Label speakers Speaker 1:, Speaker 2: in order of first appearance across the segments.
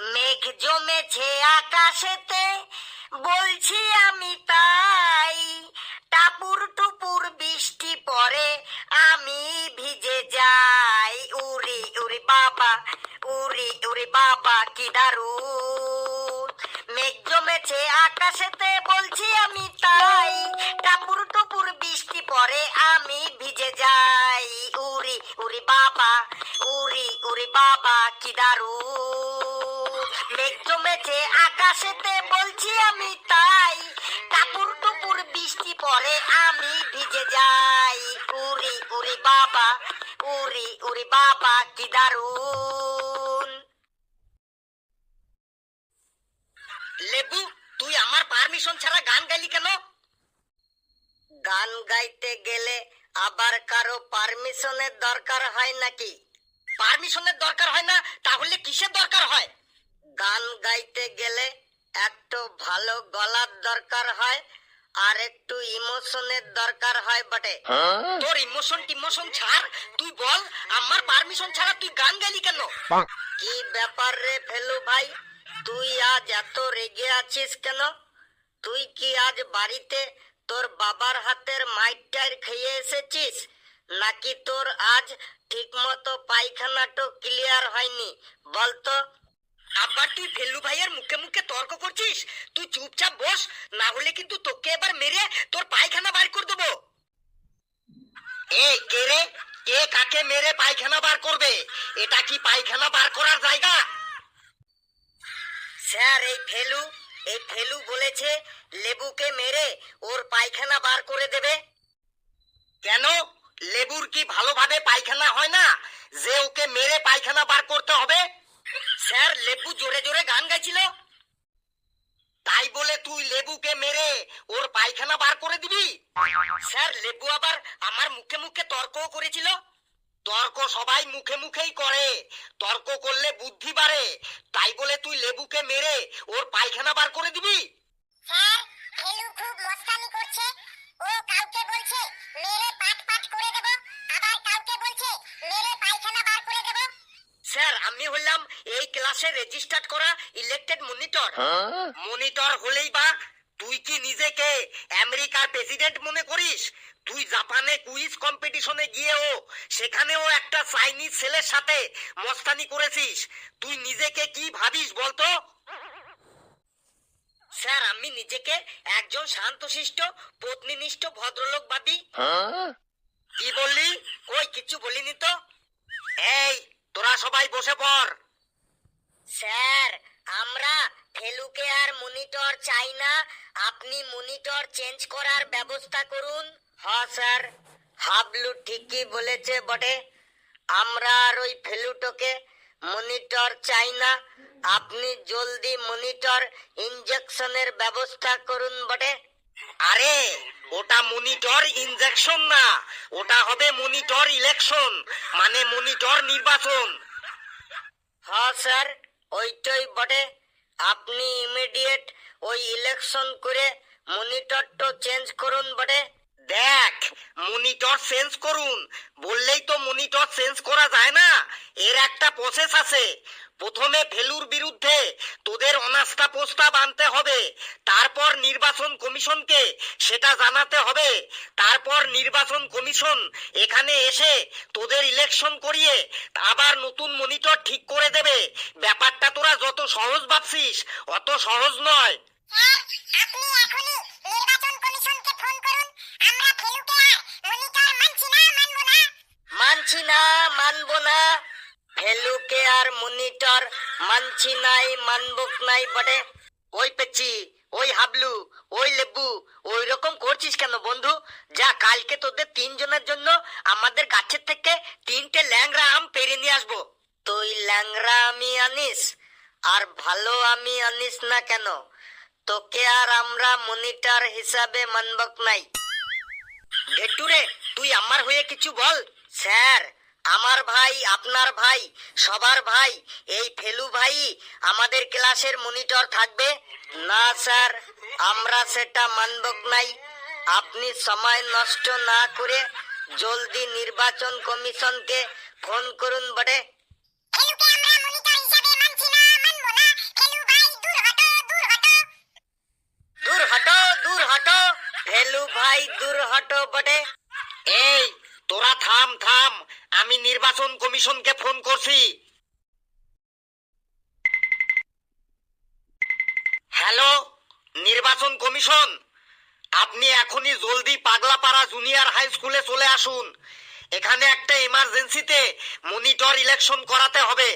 Speaker 1: মেঘ জমেছে আকাশেতে, বলছি আমি তাই। টাপুর টুপুর বৃষ্টি পরে আমি ভিজে যাই। উরি উরি বাবা উরি উরি বাবা, কি দারুণ মেঘ জমেছে আকাশেতে, বলছি আমি তাই। টাপুর টুপুর বৃষ্টি পরে আমি ভিজে যাই। উরি উরি বাবা উরি উরি বাবা, কি দারুণ মেঘ জমেছে আকাশেতে বলছি আমি তাই। টাপুর টুপুর বৃষ্টি পরে আমি ভিজে যাই। উরি উরি বাবা উরি উরি বাবা, কি দারুণ। লেবু, তুই আমার পারমিশন ছাড়া গান গাইলি কেন? গান গাইতে গেলে আবার কারও পারমিশনের দরকার হয় নাকি? পারমিশনের দরকার হয় না, তাহলে কিসের দরকার হয়? গান গাইতে গেলে একটু ভালো গলার দরকার হয় আর একটু ইমোশনের দরকার হয় বটে। তোর ইমোশন টিমোশন ছাড় তুই বল আমার পারমিশন ছাড়া তুই গান গাইলি কেন? কি ব্যাপার রে ফেলু ভাই? তুই আজ এত রেগে আছিস কেন? তুই কি আজ বাড়িতে তোর বাবার হাতের মাইটার খেয়ে এসেছিস? নাকি তোর আজ ঠিকমতো পায়খানাটো ক্লিয়ার হয়নি? বলতো আবার তুই ফেলু ভাইয়ের মুখে মুখে তর্ক করছিস? তুই চুপচাপ বস, না হলে কিন্তু তোকে এবার মেরে তোর পায়খানা বার করে দেবো। এই, কে রে? কে কাকে মেরে পায়খানা বার করবে? এটা কি পায়খানা বার করার জায়গা? স্যার, এই ফেলু এই ফেলু বলেছে লেবুকে মেরে ওর পায়খানা বার করে দেবে। কেন? লেবুর কি ভালোভাবে পায়খানা হয় না? যে ওকে মেরে পায়খানা বার করতে হবে স্যার, লেবু জোরে জোরে গান গাইছিল। তাই বলে তুই লেবুকে মেরে ওর পায়খানা বার করে দিবি? স্যার, লেবু আবার আমার মুখে মুখে তর্কও করেছিল। তর্ক সবাই মুখে মুখেই করে। তর্ক করলে বুদ্ধি বাড়ে। তাই বলে তুই লেবুকে মেরে ওর পায়খানা বার করে দিবি?
Speaker 2: করছে। ও কাউকে বলছে, মেরে পাট পাট করে দেব। আবার কাউকে বলছে, মেরে পায়খানা বার করে দেব
Speaker 1: স্যার আমি হলাম এই ক্লাসে রেজিস্টার্ড করা ইলেক্টেড মনিটর মনিটর হলেই বা তুই কি নিজেকে আমেরিকার প্রেসিডেন্ট মনে করিস? তুই জাপানে কুইজ কম্পিটিশনে গিয়েও সেখানেও একটা চাইনিজ ছেলের সাথে মস্তানি করেছিস। তুই নিজেকে কি ভাবিস বলতো? স্যার আমি নিজেকে একজন শান্তশিষ্ট পত্নীনিষ্ঠ ভদ্রলোক ভাবি। কি বললি? কই কিছু বলিনি তো? এই তোরা সবাই বসে পড়। স্যার আমরা ফেলুকে আর মনিটর চাই না। আপনি মনিটর চেঞ্জ করার ব্যবস্থা করুন। হ্যাঁ স্যার। হাবলু ঠিকই বলেছে বটে। আমরা আর ওই ফেলুটোকে মনিটর চাই না। আপনি জলদি মনিটর ইনজেকশনের ব্যবস্থা করুন বটে। আরে ওটা মনিটর ইনজেকশন না। ওটা হবে মনিটর ইলেকশন মানে মনিটর নির্বাচন। হ্যাঁ স্যার ওইটাই বটে। আপনি ইমিডিয়েট ওই ইলেকশন করে মনিটরটা চেঞ্জ করুন বটে। দেখ মনিটর চেঞ্জ করুন। বললেই তো মনিটর চেঞ্জ করা যায় না। এর একটা প্রসেস আছে। প্রথমে ফেলুর বিরুদ্ধে তোদের অনাস্থা প্রস্তাব আনতে হবে তারপর নির্বাচন কমিশনকে সেটা জানাতে হবে তারপর নির্বাচন কমিশন এখানে এসে তোদের ইলেকশন করিয়ে আবার নতুন মনিটর ঠিক করে দেবে। ব্যাপারটা তোরা যত সহজ ভাবছিস অত সহজ নয়।
Speaker 2: স্যার আপনি এখনই নির্বাচন কমিশনকে ফোন করুন আমরা ফেলুকে আর মনিটর মানছি না মানবো না।
Speaker 1: মানছি না মানবো না। ফেলুকে আর মনিটর মানছি নাই মানবুক নাই বটে ওই পেচি ওই হাবলু ওই লেবু ওই রকম করছিস কেন বন্ধু যা কালকে তোদের তিনজনের জন্য আমাদের গাছের থেকে তিনটে ল্যাংরা আম পেরে নিয়ে আসব তুই ল্যাংরা আমি আনিস আর ভালো আমি আনিস না কেন তোকে আর আমরা মনিটর হিসাবে মানবক নাই ভেটুরে তুই আমার হয়ে কিছু বল স্যার আমার ভাই আপনার ভাই সবার ভাই এই ফেলু ভাই আমাদের ক্লাসের মনিটর থাকবে? না স্যার আমরা সেটা মানব নাই। আপনি সময় নষ্ট না করে জলদি নির্বাচন কমিশনকে ফোন করুন বটে।
Speaker 2: দূর হটো দূর হটো। ফেলু ভাই দূর হটো বটে।
Speaker 1: এই তোরা থাম থাম। আমি নির্বাচন কমিশনকে ফোন করছি। হ্যালো, নির্বাচন কমিশন, আপনি এখনই জলদি পাগলাপাড়া জুনিয়র হাই স্কুলে চলে আসুন। এখানে একটা ইমার্জেন্সিতে মনিটর ইলেকশন করাতে হবে।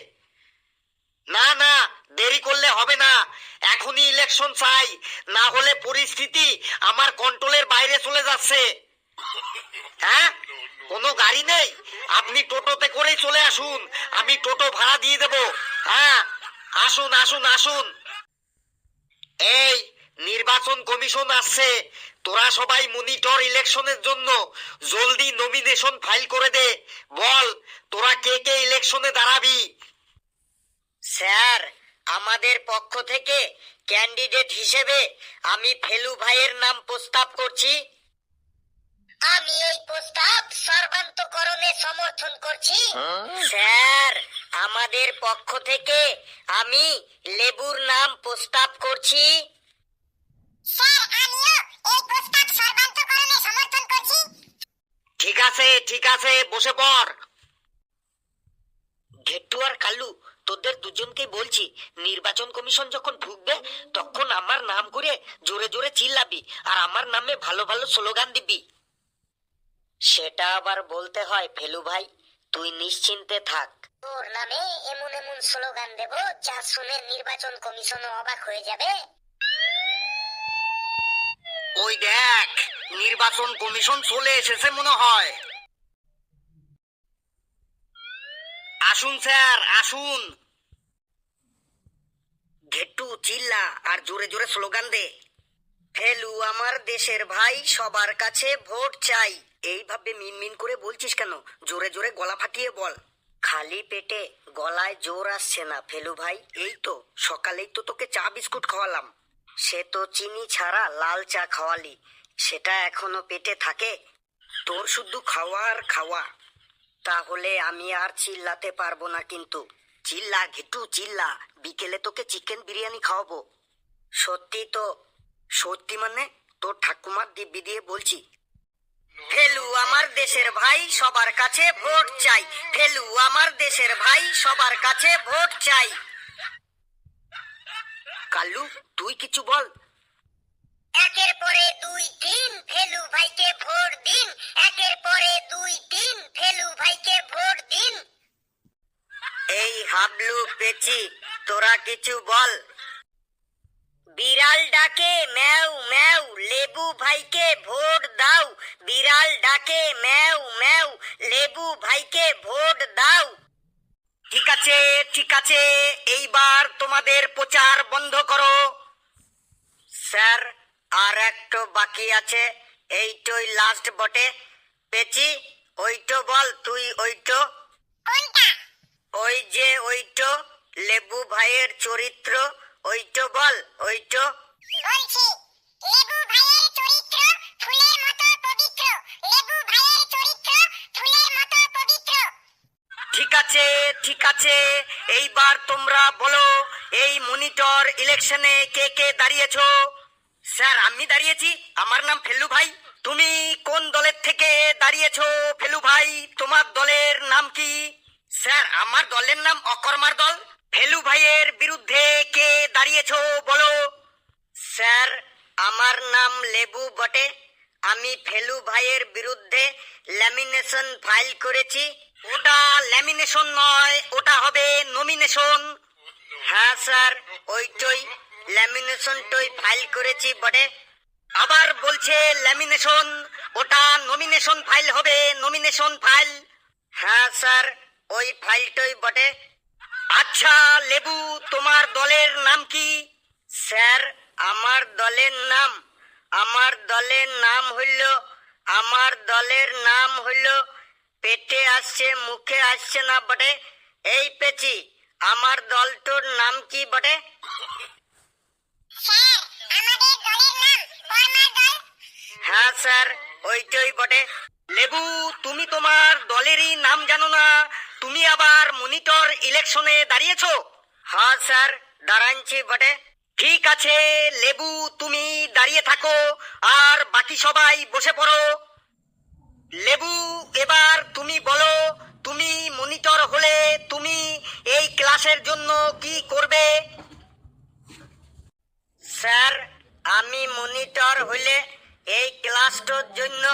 Speaker 1: না না, দেরি করলে হবে না। এখনই ইলেকশন চাই, না হলে পরিস্থিতি আমার কন্ট্রোলের বাইরে চলে যাচ্ছে। হ্যাঁ? কোনো গাড়ি নেই? আপনি টোটোতে করেই চলে আসুন। আমি টোটো ভাড়া দিয়ে দেব। হ্যাঁ? আসুন আসুন আসুন। এই, নির্বাচন কমিশন আসছে। তোরা সবাই মনিটর ইলেকশনের জন্য জলদি নমিনেশন ফাইল করে দে। বল, তোরা কে কে ইলেকশনে দাঁড়াবি? স্যার, আমাদের পক্ষ থেকে ক্যান্ডিডেট হিসেবে আমি ফেলু ভাইয়ের নাম প্রস্তাব করছি।
Speaker 2: আমি এই প্রস্তাব সর্বান্তকরণে সমর্থন করছি।
Speaker 1: স্যার আমাদের পক্ষ থেকে আমি লেবুর নাম প্রস্তাব করছি।
Speaker 2: স্যার আমিও এই প্রস্তাব সর্বান্তকরণে সমর্থন করছি।
Speaker 1: ঠিক আছে ঠিক আছে বসে পড়। ঘেট্টু আর কালু তোদের দুজনকে বলছি নির্বাচন কমিশন যখন ঢুকবে তখন আমার নাম করে জোরে জোরে চিল্লাবি আর আমার নামে ভালো ভালো স্লোগান দিবি। সেটা আবার বলতে হয় ফেলু ভাই তুই নিশ্চিন্তে থাক।
Speaker 2: তোর নামে এমন এমন স্লোগান দেব যা শুনে নির্বাচন কমিশনও অবাক হয়ে যাবে।
Speaker 1: ওই দেখ নির্বাচন কমিশন চলে এসেছে মনে হয়। আসুন স্যার আসুন। ঘেট্টু চিল্লা আর জোরে জোরে স্লোগান দে। ফেলু আমার দেশের ভাই সবার কাছে ভোট চাই। এইভাবে মিনমিন করে বলছিস কেন? জোরে জোরে গলা ফাটিয়ে বল। খালি পেটে গলায় জোর আসছে না, ফেলু ভাই। এই তো, সকালেই তো তোকে চা বিস্কুট খাওয়ালাম। সে তো চিনি ছাড়া লাল চা খাওয়ালি। সেটা এখনও পেটে থাকে? তোর শুধু খাওয়া আর খাওয়া। তাহলে আমি আর চিল্লাতে পারব না কিন্তু। চিল্লা, ঘেটু, চিল্লা। বিকেলে তোকে চিকেন বিরিয়ানি খাওয়াবো। সত্যি তো, সত্যি মানে? তোর ঠাকুমার দিব্যি দিয়ে বলছি। ফেলু আমার দেশের ভাই সবার কাছে ভোট চাই। ফেলু আমার দেশের ভাই সবার কাছে ভোট চাই। কালু তুই কিছু বল।
Speaker 2: একের পরে দুই তিন ফেলু ভাইকে ভোট দিন। একের পরে দুই তিন ফেলু ভাইকে ভোট দিন।
Speaker 1: এই হাবলু পেছি তোরা কিছু বল। বিড়াল ডাকে ম্যাও ম্যাও লেবু ভাইকে ভোট দাও। বিড়াল ডাকে ম্যাও ম্যাও লেবু ভাইকে ভোট দাও। ঠিক আছে ঠিক আছে এইবার তোমাদের প্রচার বন্ধ করো। স্যার আর একটু বাকি আছে। এইটোই লাস্ট বটে। পেছি ওইটো বল তুই ওইটো।
Speaker 2: কোনটা?
Speaker 1: ওই যে ওইটো লেবু ভাইয়ের চরিত্র। ওইটো বল ওইটো।
Speaker 2: বলছি লেবু ভাইয়ের চরিত্র ফুলের মতো পবিত্র। লেবু ভাইয়ের চরিত্র ফুলের মতো পবিত্র।
Speaker 1: ঠিক আছে ঠিক আছে। এইবার তোমরা বলো এই মনিটর ইলেকশনে কে কে দাঁড়িয়েছো? স্যার আমি দাঁড়িয়েছি। আমার নাম ফেলু ভাই। তুমি কোন দলের থেকে দাঁড়িয়েছো ফেলু ভাই? তোমার দলের নাম কি? স্যার আমার দলের নাম অকর্মার দল। ফেলু ভাইয়ের বিরুদ্ধে কে দাঁড়িয়েছো বলো? স্যার, আমার নাম লেবু বটে। আমি ফেলু ভাইয়ের বিরুদ্ধে ল্যামিনেশন ফাইল করেছি। ওটা ল্যামিনেশন নয়, ওটা হবে নমিনেশন হ্যাঁ স্যার, ওইটই ল্যামিনেশনটই ফাইল করেছি বটে। আবার বলছে ল্যামিনেশন ওটা নমিনেশন ফাইল হবে নমিনেশন ফাইল হ্যাঁ স্যার, ওই ফাইলটই বটে। আচ্ছা লেবু তোমার দলের নাম কি? স্যার আমার দলের নাম। আমার দলের নাম হইল আমার দলের নাম হইল পেটে আসছে মুখে আসছে না বটে। এই পেছি আমার দলটোর নাম কি বটে? হ্যাঁ স্যার ওইটাই বটে। লেবু তুমি তোমার দলেরই নাম জানো না। তুমি আবার মনিটর ইলেকশনে দাঁড়িয়েছো? হ্যাঁ স্যার, দাঁড়াইছি বটে। ঠিক আছে, লেবু, তুমি দাঁড়িয়ে থাকো, আর বাকি সবাই বসে পড়ো। লেবু, এবার তুমি বলো, তুমি মনিটর হলে তুমি এই ক্লাসের জন্য কি করবে? স্যার, আমি মনিটর হলে এই ক্লাসটার জন্য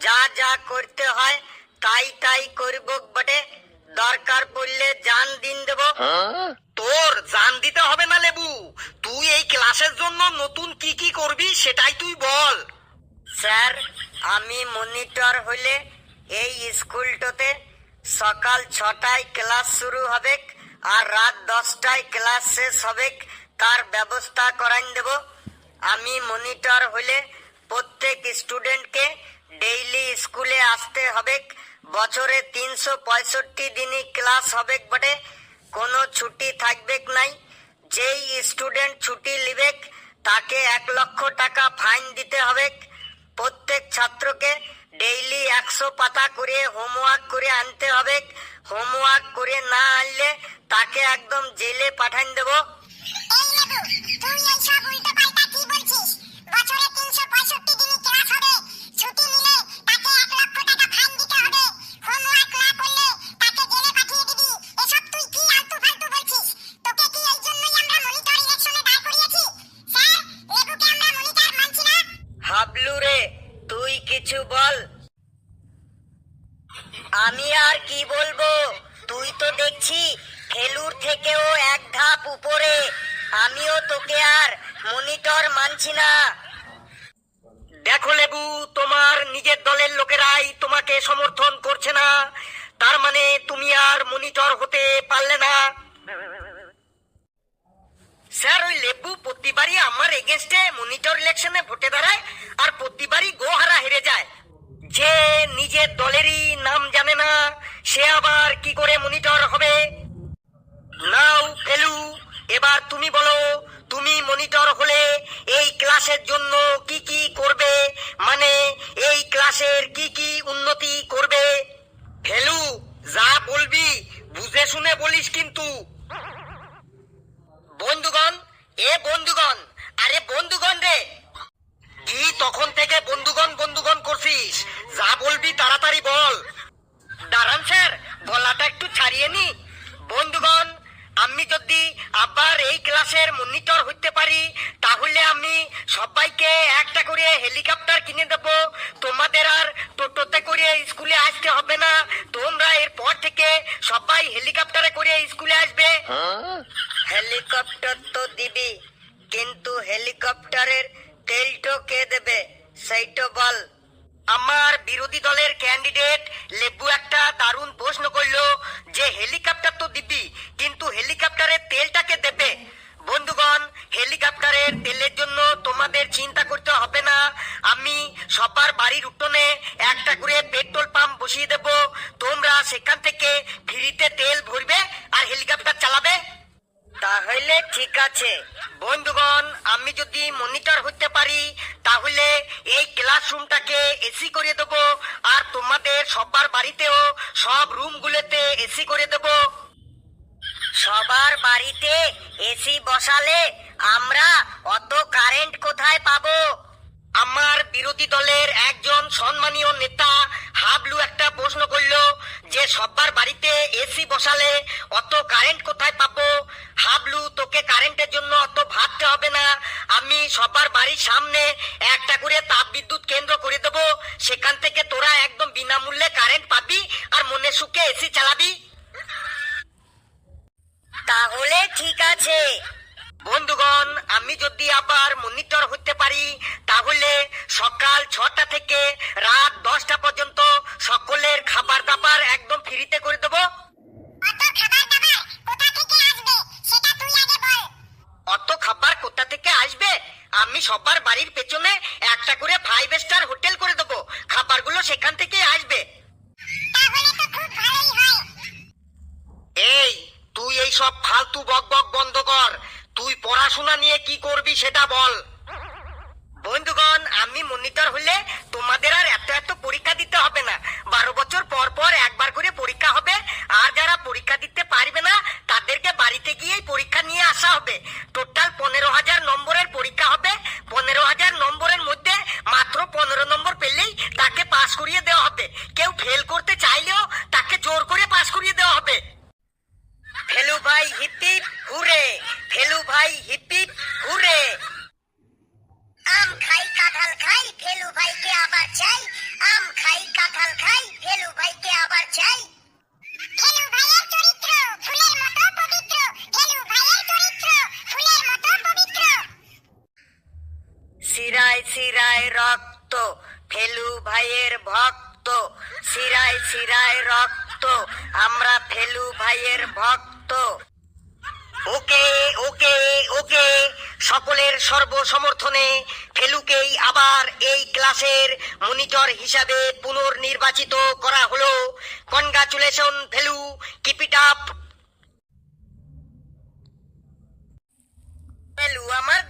Speaker 1: যা যা করতে হয়, তাই তাই করব বটে। দরকার পড়লে জান দিন দেব। তোর জান দিতে হবে না লেবু। তুই এই ক্লাসের জন্য নতুন কি কি করবি সেটাই তুই বল। স্যার আমি মনিটর হলে এই স্কুলটাতে সকাল ছটায় ক্লাস শুরু হবে আর রাত দশটায় ক্লাস শেষ হবে তার ব্যবস্থা করাই দেব। আমি মনিটর হলে প্রত্যেক স্টুডেন্টকে ডেইলি স্কুলে আসতে হবে বছরে তিনশো পঁয়ষট্টি দিনই ক্লাস হবে, বটে। কোনো ছুটি থাকবে নাই। যেই স্টুডেন্ট ছুটি লিবেক, তাকে এক লক্ষ টাকা ফাইন দিতে হবে প্রত্যেক ছাত্রকে ডেইলি একশো পাতা করে হোমওয়ার্ক করে আনতে হবে হোমওয়ার্ক করে না আনলে তাকে একদম জেলে পাঠান দেবো।
Speaker 2: ছুটি
Speaker 1: লোকেরাই তোমাকে সমর্থন করছে না। তার মানে তুমি আর মনিটর হতে পারলে না। স্যার, ওই লেবু প্রতিবারই আমার এগেনস্টে মনিটর ইলেকশনে ভোটে দাঁড়ায় আর প্রতিবারই গোহারা হেরে যায়। যে নিজের দলেরই নাম জানে না, সে আবার কি করে মনিটর হবে? নাও ফেলু এবার তুমি বলো তুমি মনিটর হলে এই ক্লাসের জন্য কি কি করবে? মানে এই ক্লাসের কি কি উন্নতি করবে? ভ্যালু যা বলবি, বুঝে শুনে বলিস কিন্তু বন্ধুগণ এ বন্ধুগণ আরে বন্ধুগণ রে কি তখন থেকে বন্ধুগণ বন্ধুগণ করছিস যা বলবি তাড়াতাড়ি বল দাঁড়ান স্যার গলাটা একটু ছাড়িয়ে নি বন্ধুগণ আমি যদি আবার এই ক্লাসের মনিটর হইতে পারি তাহলে আমি সবাইকে একটা করে হেলিকপ্টার কিনে দেব তোমাদের আর টোটোতে করে স্কুলে আসতে হবে না এরপর থেকে সবাই হেলিকপ্টারে করে স্কুলে আসবে। হেলিকপ্টার তো দিবি, কিন্তু হেলিকপ্টারের তেলটো কে দেবে, সেইটো বল। আমার বিরোধী দলের ক্যান্ডিডেট লেবু একটা দারুণ প্রশ্ন করল যে, হেলিকপ্টার তো দিবি, কিন্তু হেলিকপ্টারের তেলটাকে দেবে? বন্ধুগণ, হেলিকপ্টারের তেলের জন্য তোমাদের চিন্তা করতে হবে না। আমি সবার বাড়ির উঠোনে একটা করে পেট্রোল পাম্প বসিয়ে দেব। তোমরা সেখান থেকে ফ্রিতে তেল ভরবে আর হেলিকপ্টার চালাবে। তাহলে ঠিক আছে। বন্ধুগণ, আমি যদি মনিটর হতে পারি, তাহলে এই ক্লাসরুমটাকে এসি করে দেবো। আর তোমাদের সবার বাড়িতেও সব রুমগুলোতে এসি করে দেবো। সবার বাড়িতে এসি বসালে আমরা অত কারেন্ট কোথায় পাবো? আমার বিরোধী দলের একজন সম্মানীয় নেতা হাবলু একটা প্রশ্ন করল যে, সবার বাড়িতে এসি বসালে অত কারেন্ট কোথায় পাবো? হাবলু, তোকে কারেন্টের জন্য অত ভাবতে হবে না। আমি সবার বাড়ির সামনে একটা করে তাপ বিদ্যুৎ কেন্দ্র করে দেবো। সেখান থেকে তোরা একদম বিনামূল্যে কারেন্ট পাবি আর মনে সুখে এসি চালাবি। তাহলে ঠিক আছে। বন্ধুগণ আমি যদি আবার মনিটর হতে পারি তাহলে সকাল ছটা থেকে রাত দশটা পর্যন্ত সকলের খাবার দাবার একদম ফ্রিতে করে দেবো।
Speaker 2: অত খাবার কোথা থেকে আসবে?
Speaker 1: আমি সবার বাড়ির পেছনে একটা করে ফাইভ স্টার হোটেল করে দেবো খাবারগুলো সেখান থেকে আসবে
Speaker 2: তাহলে তো খুব ভালোই হয়
Speaker 1: এই তুই এই সব ফালতু বক বক বন্ধ কর তুই পড়াশোনা নিয়ে কি করবি সেটা বল বন্ধুগণ আমি মনিটর হলে তোমাদের আর এত এত পরীক্ষা দিতে হবে না বারো বছর পর পর একবার করে পরীক্ষা হবে আর যারা পরীক্ষা দিতে পারবে না তাদেরকে বাড়িতে গিয়েই পরীক্ষা নিয়ে আসা হবে। সিরায় রক্ত, ফেলু ভাইয়ের ভক্ত। সিরায় সিরায় রক্ত, আমরা ফেলু ভাইয়ের ভক্ত। ওকে ওকে ওকে, সকলের সর্বসমর্থনে ফেলুকেই আবার এই ক্লাসের মনিটর হিসাবে পুনর্নির্বাচিত করা হলো। Congratulation Felu. Keep it up Felu আমার